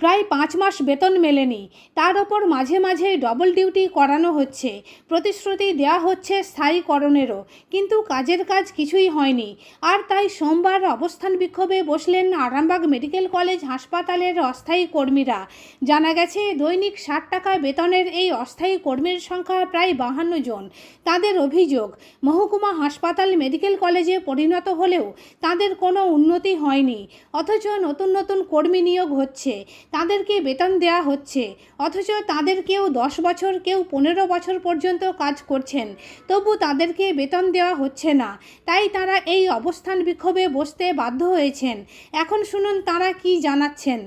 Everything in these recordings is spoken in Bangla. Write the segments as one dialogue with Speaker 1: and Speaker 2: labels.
Speaker 1: প্রায় পাঁচ মাস বেতন মেলেনি। তার ওপর মাঝে মাঝে ডবল ডিউটি করানো হচ্ছে। প্রতিশ্রুতি দেওয়া হচ্ছে স্থায়ীকরণেরও। কিন্তু কাজের কাজ কিছুই হয়নি। আর তাই সোমবার অবস্থান বিক্ষোভে বসলেন আরামবাগ মেডিকেল কলেজ হাসপাতালের অস্থায়ী কর্মীরা। জানা গেছে, দৈনিক ষাট টাকা বেতনের এই অস্থায়ী কর্মীর সংখ্যা প্রায় বাহান্ন জন। তাদের অভিযোগ, মহকুমা হাসপাতাল মেডিকেল কলেজে পরিণত হলেও তাদের কোনো উন্নতি হয়নি। অথচ নতুন নতুন কর্মী নিয়োগ হচ্ছে। তাদেরকে বেতন দেওয়া হচ্ছে। অথচ তাদের কেউ দশ বছর, কেউ পনেরো বছর পর্যন্ত কাজ করছেন। তবু তাদেরকে বেতন দেওয়া হচ্ছে না। তাই তারা এই অবস্থান বিক্ষোভে বসতে বাধ্য হয়েছেন। এখন শুনুন তারা কি জানাচ্ছেন।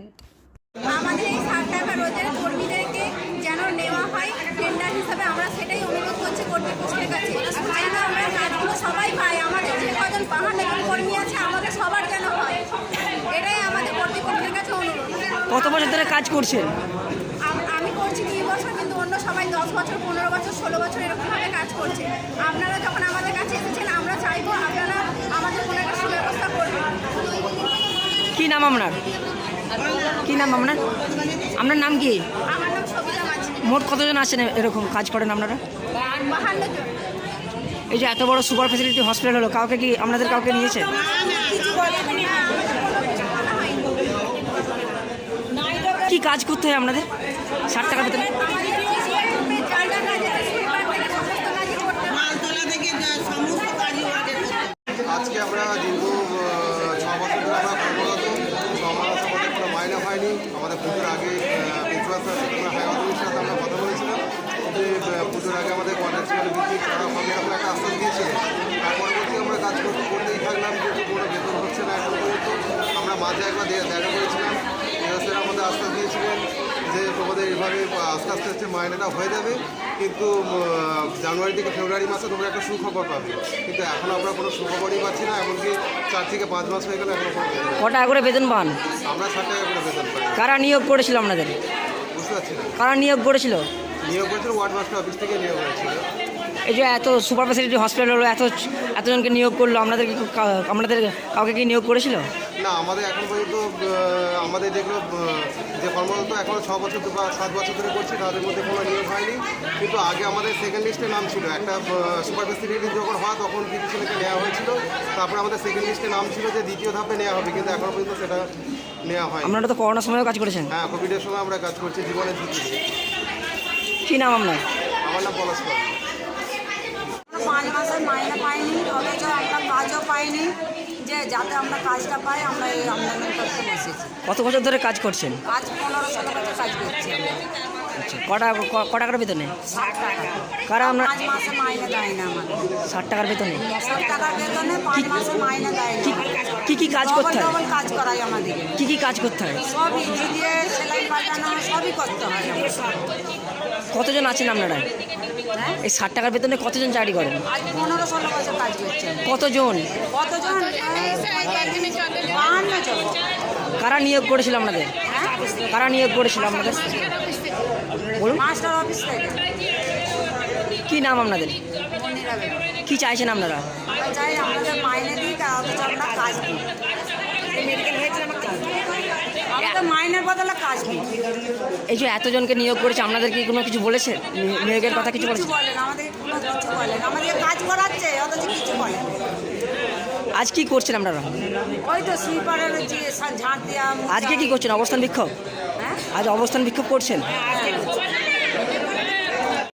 Speaker 2: আমাদের এই ষাট টাকা রোজের কর্মীদেরকে যেন নেওয়া হয় টেন্ডার হিসাবে আমরা সেটাই অনুরোধ করছি কর্তৃপক্ষের কাছে যেন আমরা কাজগুলো সবাই পাই আমাদের যে কজন বাহান্ন জন কর্মী আছে আমাদের সবার যেন হয় এটাই আমাদের কর্তৃপক্ষের কাছে অনুরোধ
Speaker 3: ধরে কাজ করছেন
Speaker 2: আমি করছি দুই বছর কিন্তু অন্য সবাই দশ বছর পনেরো বছর ষোলো বছর এরকমভাবে কাজ করছে। আপনারা যখন আমাদের কাছে এসেছেন আমরা চাইব আপনারা আমাদের কোনো একটা সুব্যবস্থা করবেন।
Speaker 3: কি নাম আপনার? কি নাম আপনার? আপনার নাম কি?
Speaker 2: আমার নাম সবিতা মাঝি।
Speaker 3: মোট কতজন আছেন এরকম কাজ করেন আপনারা?
Speaker 2: বাহান্ন জন।
Speaker 3: এই যে এত বড় সুপার ফেসিলিটি হসপিটাল হলো কাউকে কি আপনাদের কাউকে নিয়েছে
Speaker 2: কিছু বলেনি বলা হয়নি
Speaker 3: কি কাজ করতে হয় আপনাদের ষাট টাকা বেতনে
Speaker 2: আমাদের রুমে জায়গা কাজ আছে, সুইপার থেকে সমস্ত কাজই করতে হয়।
Speaker 4: মালতলা থেকে যা- সমস্ত কাজই ওদের করতে
Speaker 5: আজকে আমরা দীর্ঘ ছ বছর ধরে আমরা কর্মরত। ছ মাস আমাদের কোনো মাইনে হয়নি। আমাদের পুজোর আগে প্রিন্সিপাল আমরা সাথে আমরা কথা বলেছিলাম। যে পুজোর আগে আমাদের কন্ট্রাকচুয়াল ভিত্তিক তারা এরকম একটা আশ্বাস দিয়েছিলেন তার পরবর্তী আমরা কাজ করতে করতেই থাকলাম কিন্তু কোনো বেতন হচ্ছে না এখন পর্যন্ত। আমরা মাঝে একবার দেখা করেছিলাম স্যার আমাদের আশ্বাস দিয়েছিলেন যে এভাবে আস্তে আস্তে হচ্ছে মাইনেটা হয়ে যাবে। কিন্তু জানুয়ারি থেকে ফেব্রুয়ারি মাসে তোমরা একটা সুখবর পাবে। কিন্তু এখন আমরা কোনো সুখবরই পাচ্ছি না এমনকি চার থেকে পাঁচ মাস হয়ে গেলে এখনও কোনো
Speaker 3: টাকা করে বেতন পান?
Speaker 5: আমরা ষাট টাকা করে বেতন পাই।
Speaker 3: কারা নিয়োগ করেছিল আপনাদের?
Speaker 5: বুঝতে পারছি না।
Speaker 3: কারা নিয়োগ করেছিল?
Speaker 5: নিয়োগ করেছিল ওয়ার্ড মাস্টার অফিস থেকে নিয়োগ হয়েছিল।
Speaker 3: এই যে এত সুপার ফেসিলিটি হসপিটাল হলো এত এতজনকে নিয়োগ করল আপনাদের আপনাদের কাউকে কি নিয়োগ করেছিল?
Speaker 5: না আমাদের এখন পর্যন্ত আমাদের যেগুলো যে কর্মরত এখনও ছ বছর বা সাত বছর ধরে করছি তাদের মধ্যে কোনো নিয়োগ হয়নি। কিন্তু আগে আমাদের সেকেন্ড লিস্টে নাম ছিল। একটা সুপার ফেসিলিটি যখন হয় তখন কিছু ছেলেকে নেওয়া হয়েছিল। তারপরে আমাদের সেকেন্ড লিস্টে নাম ছিল যে দ্বিতীয় ধাপে নেওয়া হবে কিন্তু এখনও পর্যন্ত সেটা নেওয়া হয়
Speaker 3: আপনারা তো করোনার সময়ও কাজ করেছেন।
Speaker 5: হ্যাঁ কোভিডের সময় আমরা কাজ করছি জীবনের ঝুঁকি।
Speaker 3: কি নাম আপনার?
Speaker 5: আমার নাম পলাশ পাল।
Speaker 6: পাঁচ মাসের মাইনে পাইনি অথচ আমরা কাজও পাইনি। যে যাতে আমরা কাজটা পাই আমরা এই করতে বসেছি।
Speaker 3: কত বছর ধরে কাজ করছেন?
Speaker 6: আজ পনেরো ষোলো বছর কাজ করছি আমরা।
Speaker 3: আচ্ছা ক ক- ক টাকার বেতনে?
Speaker 6: ষাট টাকা।
Speaker 3: কারা
Speaker 6: পাঁচ মাসে মাইনে দেয় না আমাদের।
Speaker 3: ষাট টাকার বেতনে?
Speaker 6: ষাট টাকার বেতনে পাঁচ মাসে মাইনে দেয় না
Speaker 3: কি কি কাজ করতে হয়?
Speaker 6: ডবল কাজ করাই আমাদের।
Speaker 3: কি কি কাজ করতে হয়?
Speaker 6: সবই দিয়ে সেলাই পাল্টানো সবই করতে হয়।
Speaker 3: কতজন আছেন আপনারা?
Speaker 6: হ্যাঁ?
Speaker 3: এই ষাট টাকার বেতনে কতজন চাকরি করেন। কতজন? কারা নিয়োগ করেছিল আপনাদের?
Speaker 6: হ্যাঁ?
Speaker 3: কারা নিয়োগ করেছিল আপনাদের? বলুন। কি নাম আপনাদের? কি চাইছেন আপনারা?
Speaker 6: চাই আমাদের মাইনে দিই তা অথচ কাজ। মাইনের বদলে
Speaker 3: এই যে এতজনকে নিয়োগ করেছে আপনাদের কি কোনো কিছু বলেছে? নিয়োগের কথা কিছু বলেছে?
Speaker 6: বলেন আমাদের কোনো কিছু বলেন আমাদের কাজ করাচ্ছে অথচ কিছু বলেন
Speaker 3: আজ কি করছেন আপনারা?
Speaker 6: ওই তো সুইপারের ঝাঁট দেওয়া
Speaker 3: আজকে কি করছেন? অবস্থান বিক্ষোভ?
Speaker 6: হ্যাঁ?
Speaker 3: আজ অবস্থান বিক্ষোভ করছেন?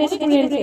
Speaker 1: রেস্টুরেন্টে